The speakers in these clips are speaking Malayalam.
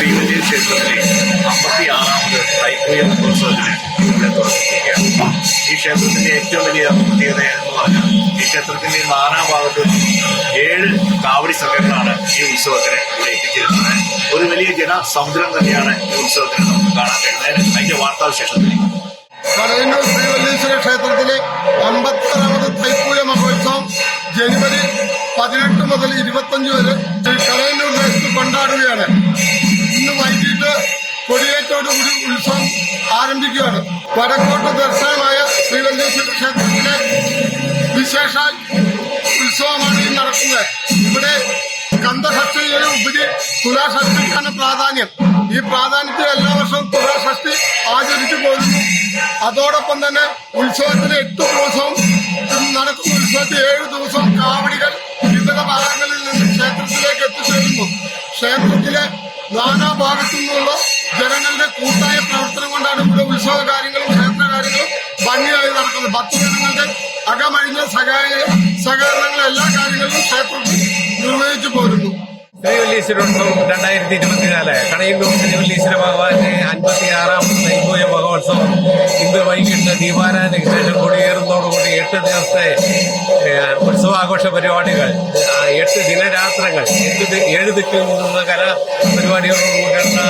ശ്രീവിജയ ക്ഷേത്രത്തിലെ അമ്പത്തി ആറാമത് തൈപ്പൂയ മഹോത്സവത്തിന് ഇവിടെ തുടങ്ങിയിരിക്കുകയാണ്. ഈ ക്ഷേത്രത്തിന്റെ ഏറ്റവും വലിയ പ്രത്യേകത എന്ന് പറഞ്ഞാൽ ഈ ക്ഷേത്രത്തിന്റെ നാനാഭാഗത്ത് ഏഴ് കാവടി സംഘങ്ങളാണ് ഈ ഉത്സവത്തിന് ഇവിടെ എത്തിച്ചേരുന്നത്. ഒരു വലിയ ജനസമുദ്രം തന്നെയാണ് ഈ ഉത്സവത്തിന് നമുക്ക് കാണാൻ കഴിയുന്നത്. അതിന്റെ വാർത്താ കടയന്നൂർ ശ്രീവല്ലീശ്വര ക്ഷേത്രത്തിലെ അമ്പത്താറാമത് തൈപ്പൂയ മഹോത്സവം ജനുവരി പതിനെട്ട് മുതൽ ഇരുപത്തഞ്ച് വരെ കടയന്നൂർ ദേശത്ത് കൊണ്ടാടുകയാണ്. ആരംഭിക്കുകയാണ്. വടക്കോട്ട് ദർശനമായ ശ്രീവല്ലേശ്വര ക്ഷേത്രത്തിലെ വിശേഷാൽ ഉത്സവമാണ് ഈ നടക്കുന്നത്. ഇവിടെ കന്ധഷഷ്ടിയുടെ ഉപരി തുലാഷഷ്ടിക്കാണ് പ്രാധാന്യം. ഈ പ്രാധാന്യത്തിൽ എല്ലാ വർഷവും തുലാഷഷ്ടി ആചരിച്ചു പോരുന്നു അതോടൊപ്പം തന്നെ ഉത്സവത്തിന് എട്ട് ദിവസവും നടക്കുന്ന ഉത്സവത്തിൽ ഏഴ് ദിവസവും കാവടികൾ വിവിധ ഭാഗങ്ങളിൽ നിന്ന് ക്ഷേത്രത്തിലേക്ക് എത്തിച്ചേരുന്നു. ക്ഷേത്രത്തിലെ നാനാഭാഗത്തു നിന്നുള്ള ജനങ്ങളുടെ കൂട്ടായ പ്രവർത്തനം കൊണ്ടാണ് ഇവിടെ ഉത്സവ കാര്യങ്ങളും ക്ഷേത്ര കാര്യങ്ങളും ഭംഗിയായി നടക്കുന്നത്. ഭക്തജനങ്ങളുടെ അകമഴിഞ്ഞ സഹായ സഹകരണങ്ങൾ എല്ലാ കാര്യങ്ങളും ക്ഷേത്രത്തിൽ നിർവഹിച്ചു പോരുന്നു. ശ്രീവല്ലീശ്വരോത്സവം രണ്ടായിരത്തി ഇരുപത്തിനാല്. കടയിലൂർ ശ്രീവല്ലീശ്വര ഭഗവാന്റെ അൻപത്തി ആറാം നൈപൂയ മഹോത്സവം. ഇന്ന് വൈകിട്ട് ദീപാരാധനയ്ക്ക് ശേഷം കൊടിയേറുന്നതോടുകൂടി എട്ട് ദിവസത്തെ ഉത്സവാഘോഷ പരിപാടികൾ എട്ട് ദിനരാത്രങ്ങൾ എട്ട് ഏഴ് ദിക്കിൽ നിന്നുള്ള കല പരിപാടികളോടുകൂടിയുള്ള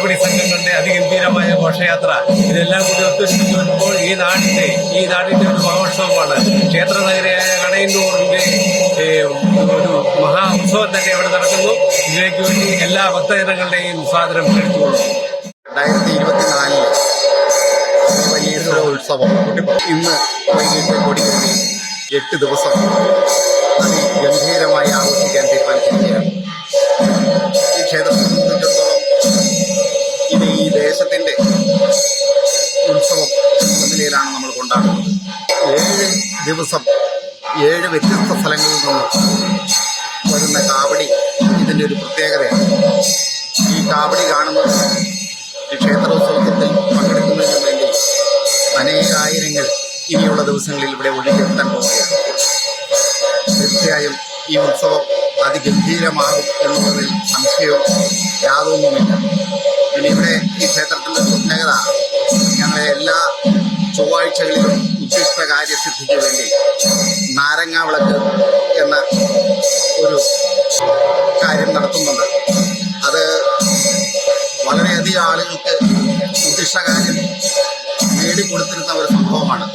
കാവടി സംഘങ്ങളുടെ അതിഗംഭീരമായ ഘോഷയാത്ര. ഇതെല്ലാം കൂടി ഒത്തുശിച്ചു വരുമ്പോൾ ഈ നാടിന്റെ ഈ നാടിന്റെ ഒരു മഹോത്സവമാണ്. ക്ഷേത്ര നഗരിയായ കടയന്നൂറിന്റെ ഒരു മഹാ ഉത്സവം തന്നെ ഇവിടെ നടക്കുന്നു. ഇതിലേക്ക് വേണ്ടി എല്ലാ ഭക്തജനങ്ങളുടെയും സ്വാതന്ത്ര്യം കഴിച്ചുകൊള്ളു രണ്ടായിരത്തി ഇരുപത്തിനാലിൽ വലിയ ഉത്സവം. ഇന്ന് വൈകിട്ട് കൊടികേറി എട്ട് ദിവസം അതിഗംഭീരമായി ആഘോഷിക്കാൻ തീരുമാനിച്ചിരിക്കുകയാണ്. ഈ ക്ഷേത്രത്തെ സംബന്ധിച്ചിടത്തോളം ഇത് ഈ ദേശത്തിന്റെ ഉത്സവം നിലയിലാണ് നമ്മൾ കൊണ്ടാടുന്നത്. ഏഴ് ദിവസം ഏഴ് വ്യത്യസ്ത സ്ഥലങ്ങളിൽ നിന്ന് വരുന്ന കാവടി ഇതിന്റെ ഒരു പ്രത്യേകതയാണ്. ഈ കാവടി കാണുന്നത് ഈ ക്ഷേത്രോത്സവത്തിൽ പങ്കെടുക്കുന്നതിന് വേണ്ടി അനേകായിരങ്ങൾ ഇനിയുള്ള ദിവസങ്ങളിൽ ഇവിടെ ഒഴുകിയെത്താൻ പോവുകയാണ്. തീർച്ചയായും ഈ ഉത്സവം അതിഗംഭീരമാകും എന്നുള്ളതിൽ സംശയവും യാതൊന്നുമില്ല. ഈ ക്ഷേത്രത്തിന്റെ പ്രത്യേകത ഞങ്ങളെ എല്ലാ ചൊവ്വാഴ്ചകളിലും ഉച്ചിഷ്ട കാര്യസിദ്ധിക്ക് വേണ്ടി നാരങ്ങാവിളക്ക് എന്ന ഒരു കാര്യം നടത്തുന്നുണ്ട്. അത് വളരെയധികം ആളുകൾക്ക് ഉദ്ദിഷ്ടകാര്യം നേടിക്കൊടുത്തിരുന്ന ഒരു സംഭവമാണ്.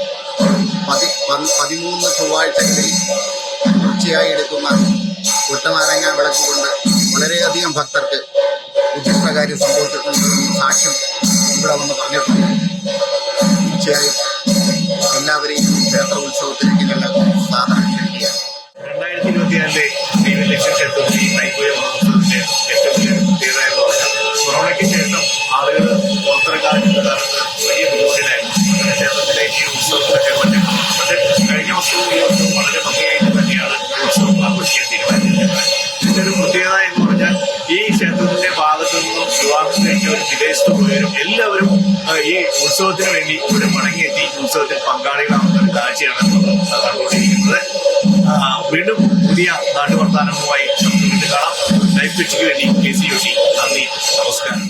പതി- പതിമൂന്ന് ചൊവ്വാഴ്ചകളിൽ തുടർച്ചയായി എടുക്കുന്ന ഒട്ടനാരങ്ങ വിളക്ക് കൊണ്ട് വളരെയധികം ഭക്തർക്ക് ഉദ്ദിഷ്ടകാര്യം സംഭവിച്ചിട്ടുണ്ടെന്ന് സാക്ഷ്യം ഇവിടെ വന്ന് പറഞ്ഞിട്ടുണ്ട്. തീർച്ചയായും എല്ലാവരെയും ക്ഷേത്ര ഉത്സവത്തിലേക്ക് ഞങ്ങൾ സാധാരണ രണ്ടായിരത്തി ഇരുപത്തിനാലിലെ ശ്രീവല്ലക്ഷ്മി ക്ഷേത്രത്തിൽ തൈപ്പൂയ മഹോത്സവത്തിന്റെ കൊറോണയ്ക്ക് ശേഷം ആളുകൾ പുറത്തിറങ്ങാതിരുന്ന കാലത്ത് വലിയ ബുദ്ധിമുട്ടിലായിരുന്നു. ക്ഷേത്രത്തിലെ ഈ ഉത്സവത്തിലൊക്കെ പറ്റും പക്ഷേ കഴിഞ്ഞ വർഷവും ഈ വർഷവും വളരെ ഭംഗിയായിട്ട് കഴിച്ചവരും വിദേശത്ത് പോയവരും എല്ലാവരും ഈ ഉത്സവത്തിന് വേണ്ടി ഇവിടെ മടങ്ങിയെത്തി. ഉത്സവത്തിൽ പങ്കാളികളാവുന്ന ഒരു കാഴ്ചയാണ് കണ്ടുകൊണ്ടിരിക്കുന്നത്. വീണ്ടും പുതിയ നാട്ടുവർത്താനങ്ങളുമായി നമുക്ക് വീണ്ടും കാണാം. ലൈഫ് പിച്ചിക്ക് വേണ്ടി കെ സി യോഷി നന്ദി നമസ്കാരം.